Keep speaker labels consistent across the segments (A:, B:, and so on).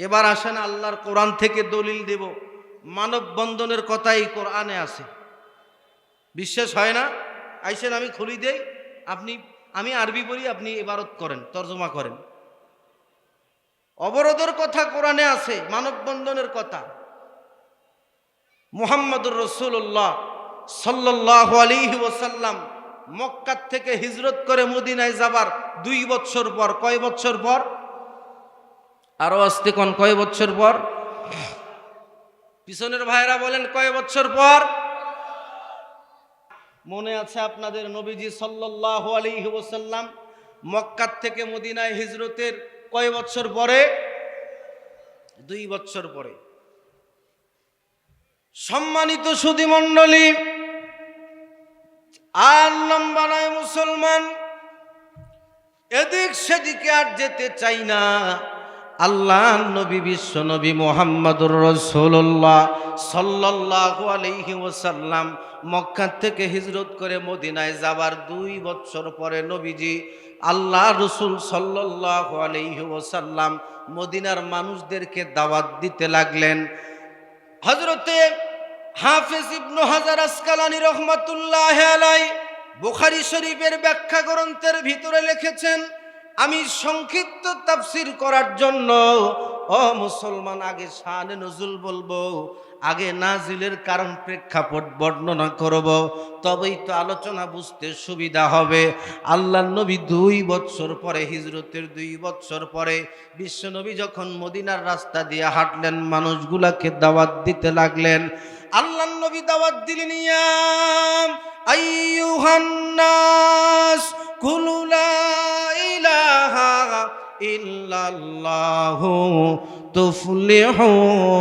A: এবার আসেন আল্লাহর কোরআন থেকে দলিল দেব। মানববন্ধনের কথাই কোরআনে আছে। বিশ্বাস হয় না? আইসেন, আমি খুলি দেই। আপনি, আমি আরবি বলি আপনি এবারত করেন, তর্জমা করেন। অবরোধের কথা কোরআনে আছে, মানববন্ধনের কথা। মুহাম্মদুর রসুল্লাহ সাল্লাহ আলিহি ওসাল্লাম মক্কার থেকে হিজরত করে মদিনায় যাবার দুই বছর পর, কয় বছর পর? আরও আসতে কোন কয় বছর পর? পিছনের ভাইরা বলেন কয় বছর পর? মনে আছে আপনাদের নবীজি সাল্লাহ আলিহি ওসাল্লাম মক্কার থেকে মদিনায় হিজরতের কয় বছর পরে? দুই বছর পরে। সম্মানিত সুদী মণ্ডলী আর লম্বানায় মুসলমান, এদিক সেদিকে আর যেতে চাই না। আল্লাহ নবী বিশ্ব নবী মোহাম্মদুর রসুল্লাহ সাল্লাহ আলহি ওসাল্লাম মক্কা থেকে হিজরত করে মদিনায় যাবার দুই বছর পরে নবীজি আল্লাহ রসুল সাল্লাহ আলহি ওসাল্লাম মদিনার মানুষদেরকে দাওয়াত দিতে লাগলেন। হজরতে হাফিজ ইবনু হাজার আসকালানি রহমাতুল্লাহ বুখারি শরীফের ব্যাখ্যা গ্রন্থের ভিতরে লিখেছেন আমি সংক্ষিপ্ত তাফসির করার জন্য, ও মুসলমান, আগে শানে নজুল বলব, আগে নাজিলের কারণ প্রেক্ষাপট বর্ণনা করব, তবেই তো আলোচনা বুঝতে সুবিধা হবে। আল্লাহ নবী দুই বছর পরে, হিজরতের দুই বছর পরে বিশ্বনবী যখন মদিনার রাস্তা দিয়ে হাঁটলেন, মানুষগুলাকে দাওয়াত দিতে লাগলেন আল্লাহ নবী দাওয়াত দিলেন ইয়াম আইয়ুহান্নাস কুলু লা ইলাহা ইল্লাল্লাহু তুফলিহুন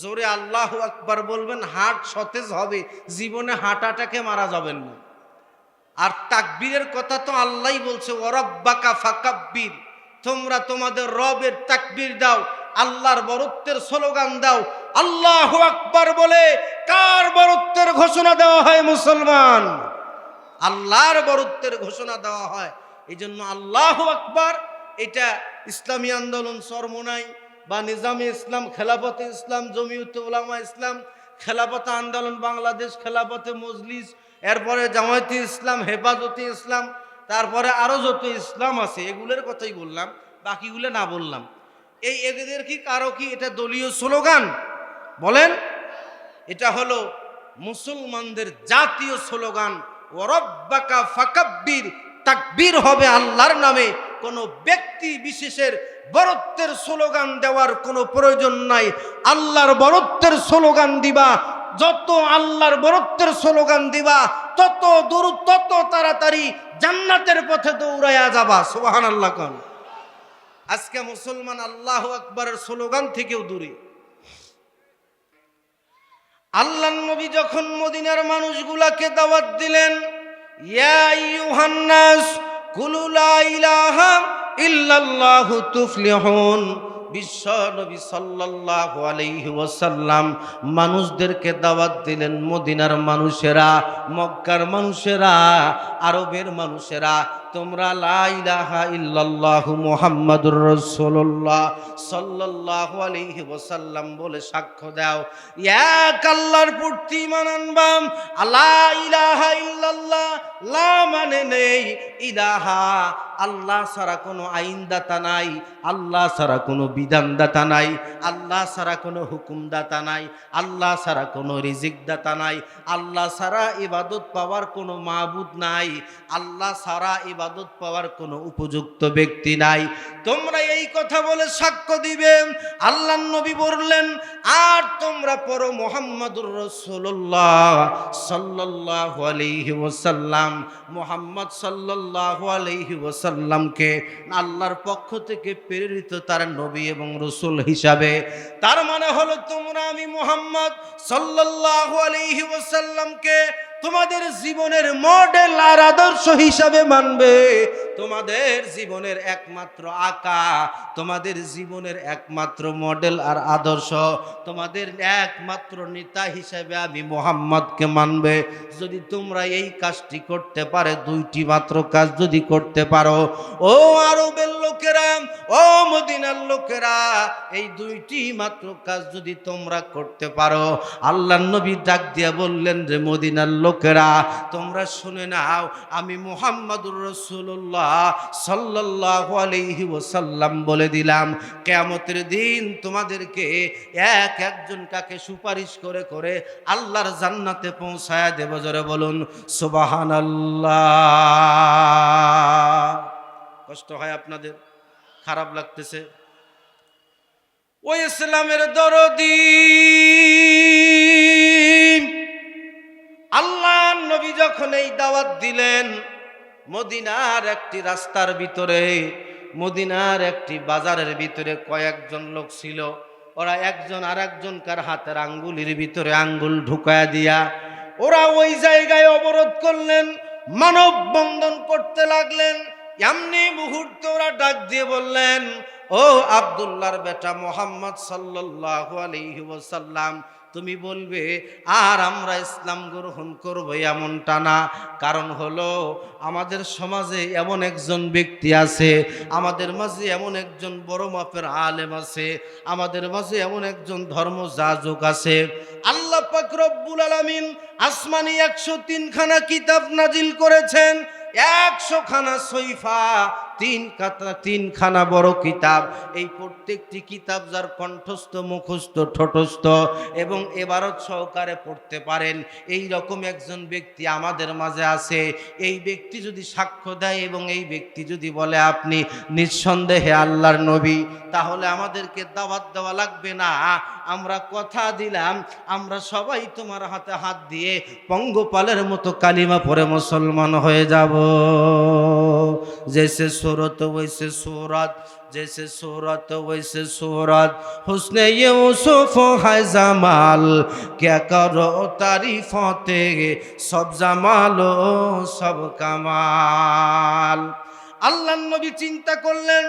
A: জোরে আল্লাহ আকবার বলবেন, হাট সতেজ হবে, জীবনে হাঁটাটাকে মারা যাবেন না। আর তাকবীরের কথা তো আল্লাহই বলছে, ওরব্বাকা ফাকাব্বির, তোমরা তোমাদের রবের তাকবীর দাও আল্লাহর বরত্বের স্লোগান দাও। আল্লাহ আকবার বলে, কার বরত্বের ঘোষণা দেওয়া হয় মুসলমান? আল্লাহর বরত্বের ঘোষণা দেওয়া হয়। এই জন্য আল্লাহ আকবার, এটা ইসলামী আন্দোলন সরমোনাই বা নিজামে ইসলাম খেলাপথে ইসলাম জমিউত উলামা ইসলাম খেলাপথে আন্দোলন, বাংলাদেশ খেলাপথে মজলিস, এরপরে জামায়াতে ইসলাম, হেফাজতে ইসলাম, তারপরে আরও যত ইসলাম আছে, এগুলোর কথাই বললাম, বাকিগুলো না বললাম। এই এদের কি, কারও কি এটা দলীয় স্লোগান? বলেন, এটা হলো মুসলমানদের জাতীয় স্লোগান ওরব্বাকা ফাকাব্বির তাকবীর হবে আল্লাহর নামে কোনো ব্যক্তি বিশেষের বরত্বের স্লোগান দেওয়ার কোনো প্রয়োজন নাই। আল্লাহর বরত্বের স্লোগান দিবা, যত আল্লাহর বরত্বের স্লোগান দিবা, তত দূর, তত তাড়াতাড়ি জান্নাতের পথে দৌড়াইয়া যাবা। সুবাহান আল্লাহ আজকে মুসলমান আল্লাহ আকবরের স্লোগান থেকেও দূরে। আল্লাহ নবী যখন মদিনার মানুষগুলাকে দাওয়াত দিলেন, ইয়া কুলু ইলাহা ইল্লাল্লাহু তুফলিহুন। বিশ্ব নবী সাল্লাল্লাহু আলাইহি ওয়াসাল্লাম মানুষদেরকে দাওয়াত দিলেন মদিনার মানুষেরা, মক্কার মানুষেরা, আরবের মানুষেরা, তোমরা লা ইলাহা ইল্লাল্লাহু মুহাম্মাদুর রাসূলুল্লাহ সাল্লাল্লাহু আলাইহি ওয়াসাল্লাম বলে সাক্ষ্য দাও। এক আল্লাহর প্রতি ঈমান আনবাম ইলাহা ইল্লাল্লাহ লা মানে নেই, ইলাহা আল্লাহ ছাড়া কোনো আইনদাতা নাই, আল্লাহ ছাড়া কোনো বিধানদাতা নাই, আল্লাহ ছাড়া কোনো হুকুমদাতা নাই, আল্লাহ ছাড়া কোনো রিজিকদাতা নাই, আল্লাহ ছাড়া ইবাদত পাওয়ার কোনো মাবুদ নাই, আল্লাহ ছাড়া ইবাদত পাওয়ার কোনো উপযুক্ত ব্যক্তি নাই। তোমরা এই কথা বলে সাক্ষ্য দিবে। আল্লাহ নবী বললেন, আর তোমরা পড়ো মোহাম্মদুর রসুল্লাহ সাল্লাল্লাহু আলাইহি ওয়াসাল্লাম। মোহাম্মদ সাল্লাল্লাহু আলাইহি ওয়াসাল্লামকে আল্লাহর পক্ষ থেকে প্রেরিত তার নবী এবং রসুল হিসাবে। তার মানে হলো তোমরা আমি মোহাম্মদ সাল্লাহ আলাইহি ওয়াসাল্লামকে তোমাদের জীবনের মডেল আর আদর্শ হিসাবে মানবে। তোমাদের জীবনের একমাত্র আকা, তোমাদের জীবনের একমাত্র মডেল আর আদর্শ, তোমাদের একমাত্র নেতা হিসাবে আমি মোহাম্মদকে মানবে। যদি তোমরা এই কাজটি করতে পারে, দুইটি মাত্র কাজ যদি করতে পারো, ও আরবের লোকেরা, ও মদিনার লোকেরা, এই দুইটি মাত্র কাজ যদি তোমরা করতে পারো আল্লাহ নবী ডাক দিয়া বললেন যে, মদিনার লোকেরা, তোমরা শুনে নাও, আমি মুহাম্মাদুর রসুল্লাহ সাল্লাহ আলহি ওসাল্লাম বলে দিলাম, কেয়ামতের দিন তোমাদেরকে এক একজন কাকে সুপারিশ করে করে আল্লাহর জান্নাতে পৌঁছায়া দেব। জোরে বলুন সুবাহান কষ্ট হয় আপনাদের? খারাপ লাগতেছে? ওই ইসলামের দরদি যখন এই দাওয়াত দিলেন, মদিনার একটি রাস্তার ভিতরে, মদিনার একটি বাজারের ভিতরে কয়েকজন লোক ছিল। ওরা একজন আর একজনকার হাতের আঙ্গুলির ভিতরে আঙ্গুল ঢুকায়া দিয়া ওরা ওই জায়গায় অবরোধ করলেন, মানব বন্ধন করতে লাগলেন। এমনি মুহূর্তে ওরা ডাক দিয়ে বললেন, ও আবদুল্লাহর বেটা মোহাম্মদ সাল্লাল্লাহু আলাইহি ওয়াসাল্লাম তুমি বলবে, আর আমরা ইসলাম গ্রহণ করব এমনটা না। কারণ হলো, আমাদের সমাজে এমন একজন ব্যক্তি আছে, আমাদের মাঝে এমন একজন বড় মাপের আলেম আছে, আমাদের মাঝে এমন একজন ধর্ম যাজক আছে। আল্লাহ পাক আলামিন আসমানি একশো তিনখানা কিতাব নাজিল করেছেন, একশো খানা সৈফা তিন কাতা তিনখানা বড় কিতাব। এই প্রত্যেকটি কিতাব যার কণ্ঠস্থ, মুখস্থ, ঠোঁটস্থ এবং এবারত সহকারে পড়তে পারেন। এই রকম একজন ব্যক্তি আমাদের মাঝে আছে। এই ব্যক্তি যদি সাক্ষ্য দেয় এবং এই ব্যক্তি যদি বলে আপনি নিঃসন্দেহে আল্লাহর নবী, তাহলে আমাদেরকে দাওয়াত দেওয়া লাগবে না। আমরা কথা দিলাম, আমরা সবাই তোমার হাতে হাত দিয়ে পঙ্গপালের মতো কালিমা পরে মুসলমান হয়ে যাব। जैसे सूरत वैसे सूरत जैसे सूरत वैसे सूरत हुस्न यूसुफ है जमाल क्या करो तारीफते सब जमालो सब कमाल আল্লাহ নবী চিন্তা করলেন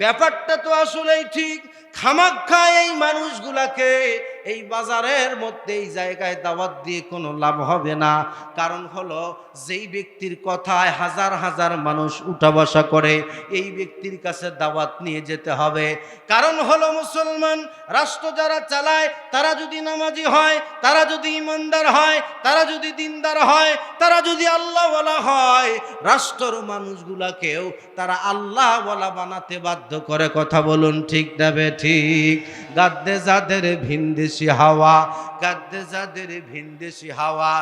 A: ব্যাপারটা তো আসলেই ঠিক খামাক্ষা এই মানুষগুলাকে এই বাজারের মধ্যে এই জায়গায় দাওয়াত দিয়ে কোনো লাভ হবে না। কারণ হলো, যেই ব্যক্তির কথায় হাজার হাজার মানুষ উঠা বসা করে, এই ব্যক্তির কাছে দাওয়াত নিয়ে যেতে হবে। কারণ হলো, মুসলমান রাষ্ট্র যারা চালায়, তারা যদি নামাজি হয়, তারা যদি ইমানদার হয়, তারা যদি দিনদার হয়, তারা যদি আল্লাহওয়ালা হয়, রাষ্ট্রর মানুষগুলাকেও তারা আল্লাহওয়ালা বানাতে বাধ্য করে। কথা বলুন ঠিক না ঠিক? গাদ্দে যাদের ভিনদেশি হাওয়া, গাদ্দে যাদের ভিনদেশি হাওয়া,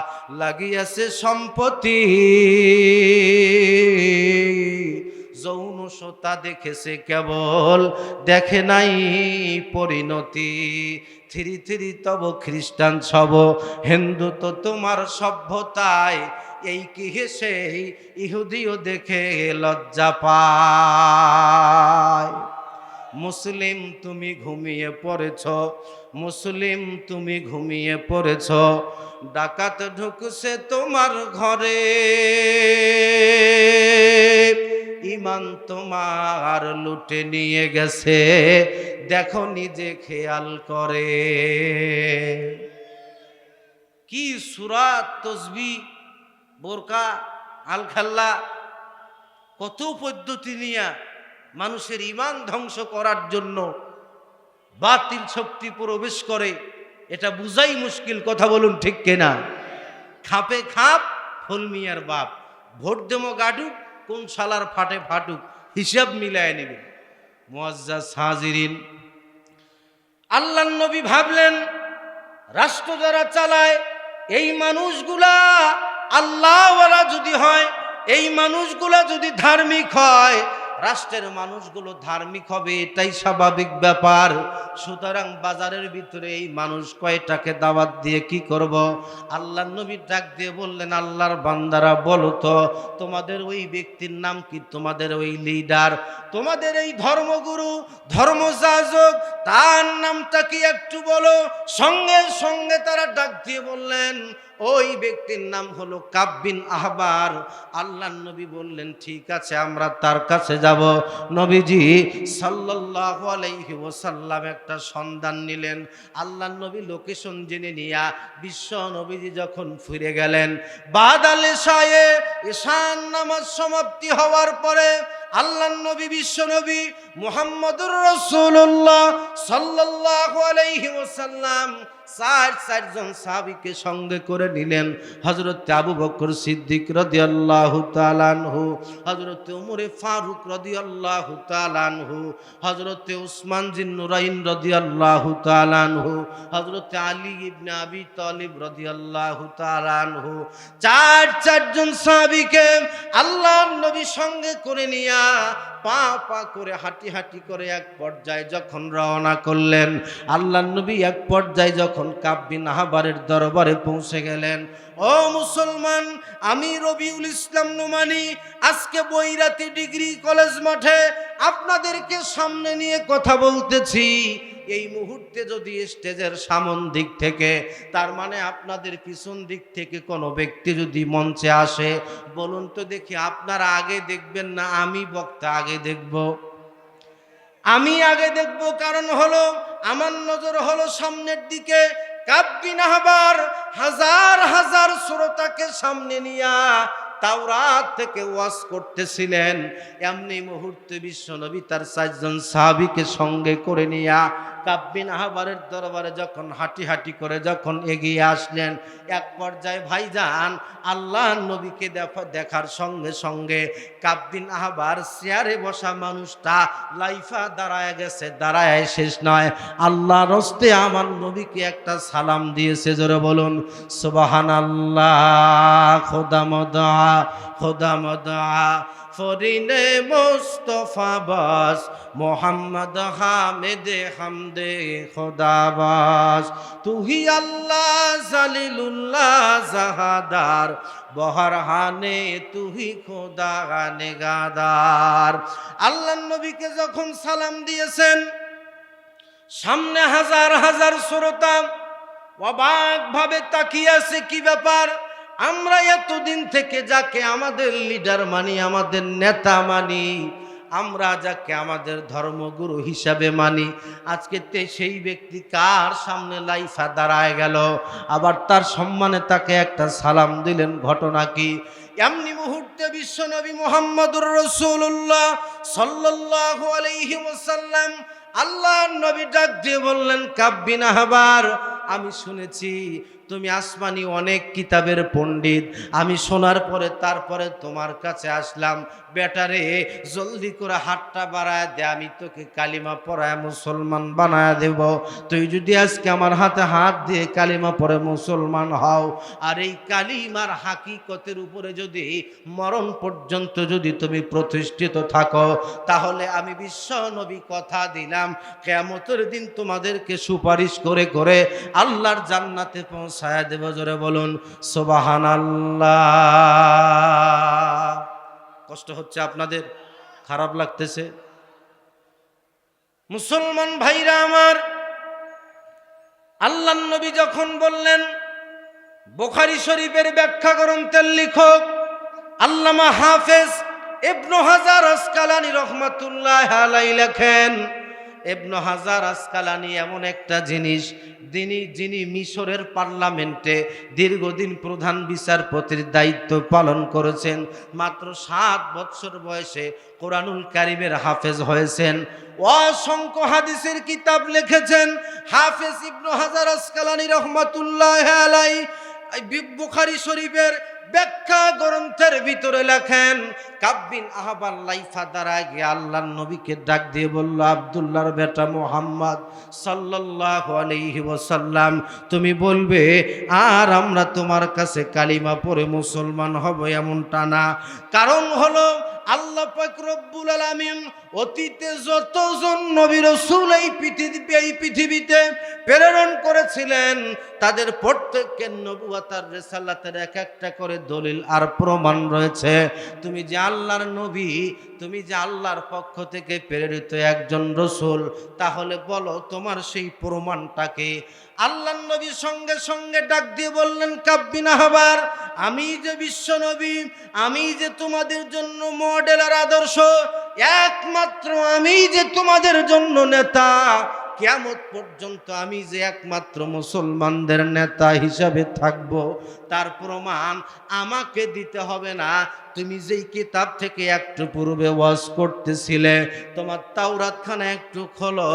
A: লাগিয়াছে সম্পত্তি। যৌন শ্রোতা দেখেছে কেবল, দেখে নাই পরিণতি। থিরি থিরি তব খ্রিস্টান সব, হিন্দু তো তোমার সভ্যতায়, এই কি হেসে ইহুদিও দেখে লজ্জা পায়। মুসলিম তুমি ঘুমিয়ে পড়েছ, মুসলিম তুমি ঘুমিয়ে পড়েছ, ডাকাত ঢুকছে তোমার ঘরে। ইমান তোমার লুটে নিয়ে গেছে, দেখো নিজে খেয়াল করে। কি সুরাত তসবি, বোরকা, আলখাল্লা, কত পদ্ধতি নিয়া মানুষের ইমান ধ্বংস করার জন্য বাতিল শক্তি প্রবেশ করে, এটা বুঝাই মুশকিল কথা বলুন ঠিক কেনা? খাপে খাপ ফলমিয়ার বাপ। ভোট দেমো গাডুক, কোন শালার ফাটে ফাটুক, হিসাব মিলায় নেবে। মোয়াজ্জা আল্লাহ নবী ভাবলেন, রাষ্ট্র যারা চালায়, এই মানুষগুলা আল্লাহওয়ালা যদি হয়, এই মানুষগুলা যদি ধার্মিক হয় রাষ্ট্রের মানুষগুলো ধার্মিক হবে, এটাই স্বাভাবিক ব্যাপার। সুতরাং বাজারের ভিতরে এই মানুষ কয়টাকে দাওয়াত দিয়ে কি করব? আল্লাহ নবী ডাক দিয়ে বললেন, আল্লাহর বান্দারা, বলো তো, তোমাদের ওই ব্যক্তির নাম কি? তোমাদের ওই লিডার তোমাদের এই ধর্মগুরু, ধর্মযাজক, তার নামটা কি একটু বলো? সঙ্গে সঙ্গে তারা ডাক দিয়ে বললেন ওই ব্যক্তির নাম হলো কাব্বিন আহবার। আল্লাহ নবী বললেন, ঠিক আছে, আমরা তার কাছে যাব। নবীজি সাল্লাল্লাহু আলাইহি ওয়াসাল্লাম একটা সন্ধান নিলেন। আল্লাহ নবী লোকেশন জেনে নিয়া বিশ্ব নবীজি যখন ফিরে গেলেন বাদালে শায়ে ঈশান নামাজ সমাপ্তি হওয়ার পরে আল্লাহ নবী, বিশ্ব নবী মুহাম্মদুর রাসূলুল্লাহ সাল্লাল্লাহু আলাইহি ওয়াসাল্লাম চার চারজন সাহাবীকে সঙ্গে করে নিলেন। হযরত আবু বকর সিদ্দিক রাদিয়াল্লাহু তাআলা আনহু, হযরত ওমরে ফারুক রাদিয়াল্লাহু তাআলা আনহু, হযরত উসমান জিন নুরাইন রাদিয়াল্লাহু তাআলা আনহু, হযরত আলী ইবনে আবি তালিব রাদিয়াল্লাহু তাআলা আনহু। চার চারজন সাহাবীকে আল্লাহর নবী সঙ্গে করে নিয়া পা পা করে হাঁটি হাঁটি করে এক পর্যায়ে যখন রওনা করলেন, আল্লাহ নবী এক পর্যায়ে যখন কাব্বিন আহাবারের দরবারে পৌঁছে গেলেন, ও মুসলমান, আমি রবিউল ইসলাম নুমানি, আজকে বৈরাতি ডিগ্রি কলেজ মাঠে আপনাদেরকে সামনে নিয়ে কথা বলতেছি। এই মুহূর্তে যদি স্টেজের সামন দিক থেকে, তার মানে আপনাদের পিছন দিক থেকে কোনো ব্যক্তি যদি মঞ্চে আসে, বলুন তো দেখি আপনারা আগে দেখবেন না আমি বক্তা আগে দেখব? আমি আগে দেখব কারণ হলো, আমার নজর হলো সামনের দিকে আহবার হাজার হাজার শ্রোতাকে সামনে নিয়া তাওরাত থেকে ওয়াজ করতেছিলেন। এমনি মুহূর্তে বিশ্বনবী তার চারজন সাহাবিকে সঙ্গে করে নিয়া কাব্বিন আহবারের দরবারে যখন হাঁটি হাঁটি করে যখন এগিয়ে আসলেন, এক পর্যায়ে ভাইজান আল্লাহ নবীকে দেখ- দেখার সঙ্গে সঙ্গে কাব্বিন আহবার চেয়ারে বসা মানুষটা লাইফা দাঁড়ায় গেছে, দাঁড়ায় শেষ নয়। আল্লাহ রস্তে আমার নবীকে একটা সালাম দিয়েছে, জোরে বলুন সুবাহান আল্লাহ খোদামদা খোদামদা ফরিনে মোস্তফা বাস, মোহাম্মদ হামেদে হামদে খোদাবাস তুহি আল্লাহ জালিলুল্লাহ জাহাদার, বহরহানে তুহি খোদা গানে গাদার আল্লাহ নবীকে যখন সালাম দিয়েছেন, সামনে হাজার হাজার শ্রোতা অবাক ভাবে আছে, কি ব্যাপার? আমরা এতদিন থেকে যাকে আমাদের লিডার মানি, আমাদের নেতা মানি, আমরা যাকে আমাদের ধর্মগুরু হিসাবে মানি। আজকে তে সেই ব্যক্তি কার সামনে লাইফা দাঁড়ায় গেল? আবার তার সম্মানে তাকে একটা সালাম দিলেন, ঘটনা কি? এমনি মুহূর্তে বিশ্বনবী মোহাম্মদুর রসুল্লাহ সাল্লাল্লাহু আলাইহি ওয়াসাল্লাম আল্লাহ নবী ডাক দিয়ে বললেন কাব্বিন আহবার আমি শুনেছি তুমি আসমানি অনেক কিতাবের পণ্ডিত। আমি শোনার পরে তারপরে তোমার কাছে আসলাম। বেটারে জলদি করে হাতটা বাড়ায় দে, আমি তোকে কালিমা পড়ায় মুসলমান বানায় দেব। তুই যদি আজকে আমার হাতে হাত দিয়ে কালিমা পড়ে মুসলমান হও, আর এই কালিমার হাকিকতের উপরে যদি মরণ পর্যন্ত যদি তুমি প্রতিষ্ঠিত থাকো, তাহলে আমি বিশ্ব নবী কথা দিলাম। কেমতের দিন তোমাদেরকে সুপারিশ করে করে আল্লাহর জান্নাতে পৌঁছায় দেব জোরে বলুন সোবাহান কষ্ট হচ্ছে আপনাদের, খারাপ লাগতেছে। মুসলমান ভাইরা আমার, আল্লাহ নবী যখন বললেন, বোখারি শরীফের ব্যাখ্যা গ্রন্থের লিখক, আল্লামা হাফেজ ইবনু হাজার আসকালানি রহমাতুল্লাহ আলাই লেখেন ইবনু হাজার আসকালানি এমন একটা জিনিস, যিনি যিনি মিশরের পার্লামেন্টে দীর্ঘদিন প্রধান বিচারপতির দায়িত্ব পালন করেছেন, মাত্র সাত বছর বয়সে কোরআনুল কারিমের হাফেজ হয়েছেন। অসংখ্য হাদিসের কিতাব লিখেছেন। হাফেজ ইবনু হাজার আসকালানি রহমাতুল্লাহ আলাই বুখারী শরীফের ব্যাখ্যা গ্রন্থের ভিতরে লেখেন, কাব্বিন আহবার লাইফা দ্বারা গিয়ে আল্লাহর নবীকে ডাক দিয়ে বলল, আবদুল্লাহর বেটা মোহাম্মদ সাল্লাহ আলহি ওসাল্লাম তুমি বলবে, আর আমরা তোমার কাছে কালিমা পরে মুসলমান হব এমনটা না। কারণ হলো আল্লাহ পাক রব্বুল আলামিন অতীতে যতজন নবী রাসূল এই পৃথিবী এই পৃথিবীতে প্রেরণ করেছিলেন, তাদের প্রত্যেকের নবুয়াতার রেসালাতের এক একটা করে দলিল আর প্রমাণ রয়েছে। তুমি যে আল্লাহর নবী, তুমি যে আল্লাহর পক্ষ থেকে প্রেরিত একজন রসুল, তাহলে বলো তোমার সেই প্রমাণটাকে আল্লাহ নবী সঙ্গে সঙ্গে ডাক দিয়ে বললেন, কাব্বিনা হবার, আমি যে বিশ্ব নবী, আমি যে তোমাদের জন্য মডেল আর আদর্শ, একমাত্র আমি যে তোমাদের জন্য নেতা কেয়ামত পর্যন্ত আমি যে একমাত্র মুসলমানদের নেতা হিসাবে থাকব, তার প্রমাণ আমাকে দিতে হবে না। তুমি যেই কিতাব থেকে একটু পূর্বে ওয়াজ করতেছিলে, তোমার তাওরাতখানা একটু খোলো।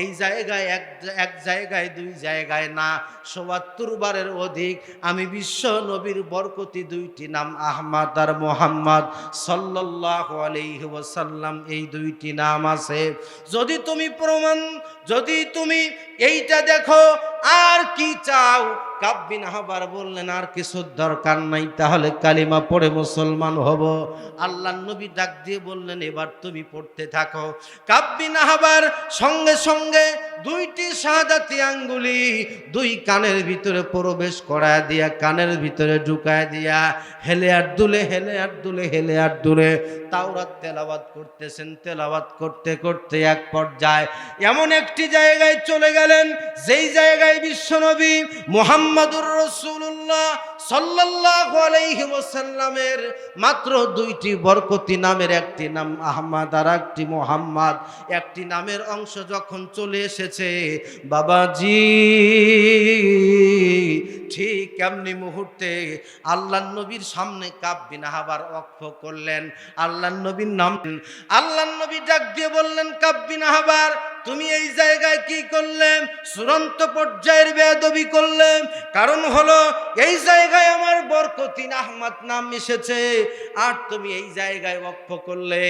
A: এই জায়গায় এক এক জায়গায়, দুই জায়গায় না সবাত্তর বারের অধিক আমি বিশ্ব নবীর বরকতি দুইটি নাম, আহমাদ আর মোহাম্মদ সাল্লাহ আলাইহি ওয়াসাল্লাম, এই দুইটি নাম আছে। যদি তুমি প্রমাণ যদি তুমি এইটা দেখো আর কি চাও? কাব্বিন আহবার বললেন, আর কিছু দরকার নাই, তাহলে কালিমা পড়ে মুসলমান হব। আল্লাহ নবী ডাক দিয়ে বললেন, এবার তুমি পড়তে থাকো। কাব্বিন আহবার সঙ্গে সঙ্গে দুইটি শাহাদাতি আঙ্গুলি দুই কানের ভিতরে প্রবেশ করায় দিয়া, কানের ভিতরে ঢুকায় দিয়া, হেলে আর দুলে, হেলে আর দুলে, হেলে আর দুলে তাওরাত তেলাওয়াত করতেছেন। তেলাওয়াত করতে করতে এক পর্যায়ে এমন একটি জায়গায় চলে গেলেন, যেই জায়গায় বিশ্বনবী মোহাম্মদুর রসুল্লাহ মাত্র দুইটি বরকতি নামের একটি নাম আর একটি মোহাম্মদ। একটি নামের অংশ যখন চলে এসেছে, বাবাজি, ঠিক এমনি মুহূর্তে আল্লাহ নবীর সামনে কাব্বিন আহাবার অক্ষ করলেন। আল্লাহ নবীর নাম আল্লাহ নবী ডাক দিয়ে বললেন কাব্বিন আহাবার তুমি এই জায়গায় কি করলে চূড়ান্ত পর্যায়ের বেদবি করলে কারণ হলো, এই জায়গায় আমার বরকতিন আহমদ নাম এসেছে। আর তুমি এই জায়গায় অক্ষ করলে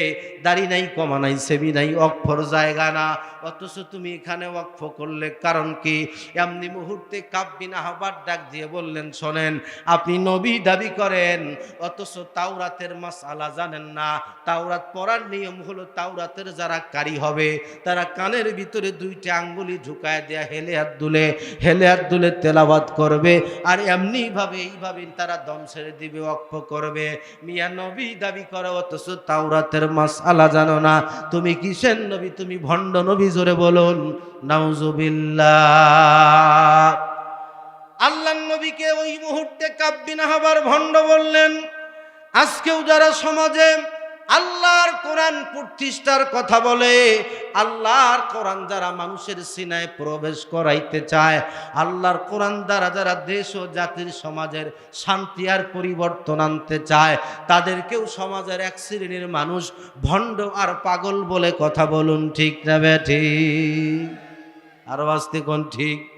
A: দাড়ি নাই, কমা নাই, সেবি নাই অক্ষর জায়গা না। অথচ তুমি এখানে ওয়াকফ করলে কারণ কি? এমনি মুহূর্তে কাব্বিন আহবার ডাক দিয়ে বললেন, শোনেন, আপনি নবী দাবি করেন, অথচ তাওরাতের মাস আলা জানেন না। তাওরাত পড়ার নিয়ম হলো তাওরাতের যারা কারি হবে, তারা কানের ভিতরে দুইটা আঙ্গুলি ঢুকায় দেয়া, হেলে হাত দুলে, হেলে হাত দুলে তেলাবাদ করবে। আর এমনিভাবে এইভাবে তারা দম ছেড়ে দিবে অক্ষ করবে। মিয়া নবী দাবি করে, অথচ তাওরাতের মাসালা জানো না। তুমি কিসের নবী? তুমি ভণ্ড নবী, জোরে বলুন। নাউজুবিল্লাহ। আল্লাহ নবীকে ওই মুহূর্তে কাব্বিনা হবার ভণ্ড বললেন। আজকেও যারা সমাজে আল্লাহর কোরআন প্রতিষ্ঠার কথা বলে, আল্লাহর কোরআন যারা মানুষের সিনায় প্রবেশ করাইতে চায়, আল্লাহর কোরআন দ্বারা যারা দেশ ও জাতির সমাজের শান্তি আর পরিবর্তন আনতে চায়, তাদেরকেও সমাজের এক শ্রেণির মানুষ ভণ্ড আর পাগল বলে কথা বলুন ঠিক না ব্যাঠি আর বাস্তে কোন ঠিক।